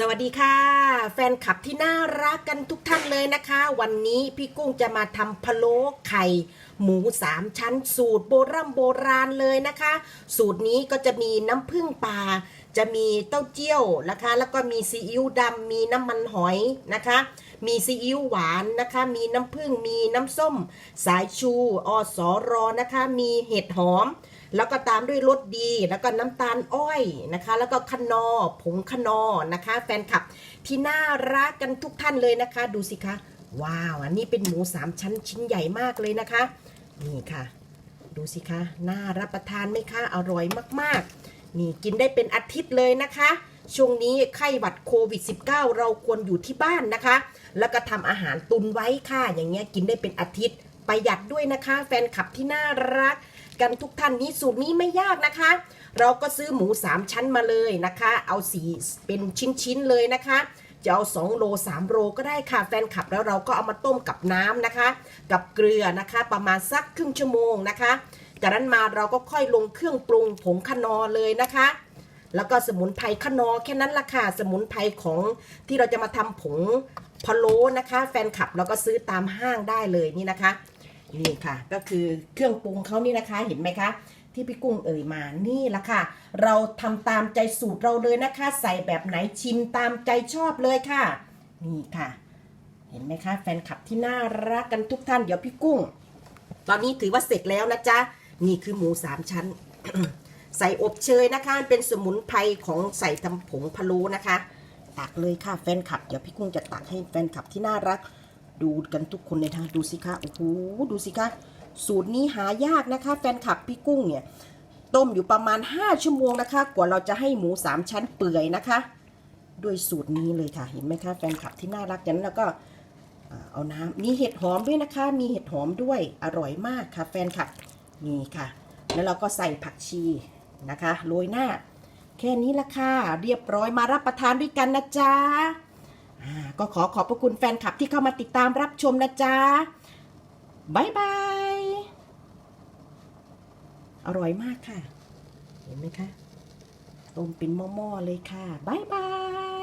สวัสดีค่ะ แฟนคลับที่น่ารักกันทุกท่านเลยนะคะ วันนี้พี่กุ้งจะมาทำพะโล้ไข่ หมูสามชั้นสูตรโบราณโบราณเลยนะคะ สูตรนี้ก็จะมีน้ำผึ้งป่า จะมีเต้าเจี้ยวนะคะ แล้วก็มีซีอิ๊วดำมีน้ำมันหอยนะคะ มีซีอิ๊วหวานนะคะ มีน้ำผึ้งมีน้ำส้ม สายชูอสอรอนะคะ มีเห็ดหอม แล้วก็ตามด้วยรสดี แล้วก็น้ำตาลอ้อยนะคะ แล้วก็คนอผงคนอนะคะ แฟนคลับที่น่ารักกันทุกท่านเลยนะคะ ดูสิคะว้าวอันนี้เป็นหมูสามชั้นชิ้นใหญ่มากเลยนะคะ นี่ค่ะ ดูสิคะน่ารับประทานไหมคะอร่อยมากๆ นี่กินได้เป็นอาทิตย์เลยนะคะ ช่วงนี้ไข้หวัดโควิด -19 เราควรอยู่ที่บ้านนะคะ แล้วก็ทำอาหารตุนไว้ค่ะ อย่างเงี้ยกินได้เป็นอาทิตย์ประหยัดด้วยนะคะ แฟนคลับที่น่ารัก กันทุกท่านนี้สูตรนี้ไม่ยากนะคะ เราก็ซื้อหมู 3 ชั้นมาเลยนะคะ เอาสีเป็นชิ้นๆเลยนะคะจะเอา2โล3โลก็ได้ค่ะแฟนคลับแล้วเราก็เอามาต้มกับน้ำนะคะ กับเกลือนะคะ ประมาณสักครึ่งชั่วโมงนะคะ จากนั้นมาเราก็ค่อยลงเครื่องปรุงผงคนอเลยนะคะ แล้วก็สมุนไพรขนอแค่นั้นละค่ะ สมุนไพรของที่เราจะมาทำผงพะโล้นะคะ แฟนคลับเราก็ซื้อตามห้างได้เลยนี่นะคะ นี่ค่ะ ก็คือเครื่องปรุงเขานี่นะคะ เห็นไหมคะที่พี่กุ้งเอ่ยมา นี่ละค่ะ เราทำตามใจสูตรเราเลยนะคะ ใส่แบบไหนชิมตามใจชอบเลยค่ะ นี่ค่ะ เห็นไหมคะ แฟนคลับที่น่ารักกันทุกท่าน เดี๋ยวพี่กุ้ง ตอนนี้ถือว่าเสร็จแล้วนะจ๊ะ นี่คือหมูสามชั้น ใส่อบเชยนะคะ เป็นสมุนไพรของใส่ทำผงพะโล้นะคะ ตักเลยค่ะแฟนคลับ เดี๋ยวพี่กุ้งจะตักให้แฟนคลับที่น่ารัก ดูกันทุกคนเลยนะดูสิคะโอ้โหดูสิคะสูตรนี้หายากนะคะ แฟนคลับพี่กุ้งเนี่ยต้มอยู่ประมาณ 5 ชั่วโมงนะคะ กว่าเราจะให้หมู 3 ชั้นเปื่อยนะคะ ด้วยสูตรนี้เลยค่ะเห็นไหมคะแฟนคลับที่น่ารักอย่างนั้นแล้วก็เอาน้ำมีเห็ดหอมด้วยนะคะ มีเห็ดหอมด้วยอร่อยมากค่ะแฟนคลับ นี่ค่ะ แล้วเราก็ใส่ผักชีนะคะโรยหน้า แค่นี้ละค่ะ เรียบร้อยมารับประทานด้วยกันนะจ๊ะก็ขอขอบพระคุณแฟนคลับที่เข้ามาติดตามรับชมนะจ๊ะบายบาย อร่อยมากค่ะ เห็นไหมคะ ต้มเป็นหม้อๆเลยค่ะบายบาย